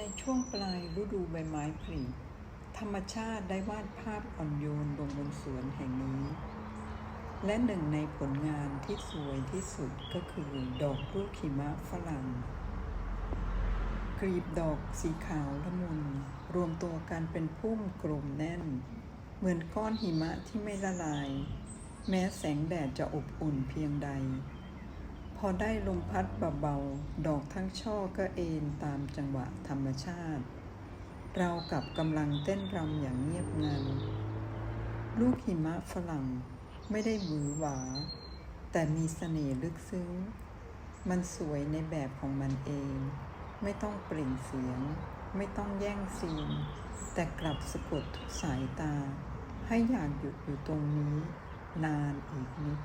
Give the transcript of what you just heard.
ในช่วงปลายฤดูใบไม้ผลิธรรมชาติได้วาดภาพอ่อนโยนลงบนสวนแห่งนี้ และหนึ่งในผลงานที่สวยที่สุดก็คือดอกลูกหิมะฝรั่ง กลีบดอกสีขาวละมุน รวมตัวกันเป็นพุ่มกลมแน่น เหมือนก้อนหิมะที่ไม่ละลาย แม้แสงแดดจะอบอุ่นเพียงใด อได้ลมพัดเบาๆ ดอกทั้งช่อก็เอนตามจังหวะธรรมชาติ เรากับกำลังเต้นรำอย่างเงียบงัน ลูกหิมะฝรั่งไม่ได้หวือหวา แต่มีเสน่ห์ลึกซึ้ง มันสวยในแบบของมันเอง ไม่ต้องเปล่งเสียง ไม่ต้องแย่งซีน แต่กลับสะกดทุกสายตา ให้อยากหยุดอยู่ตรงนี้ นานอีกนิด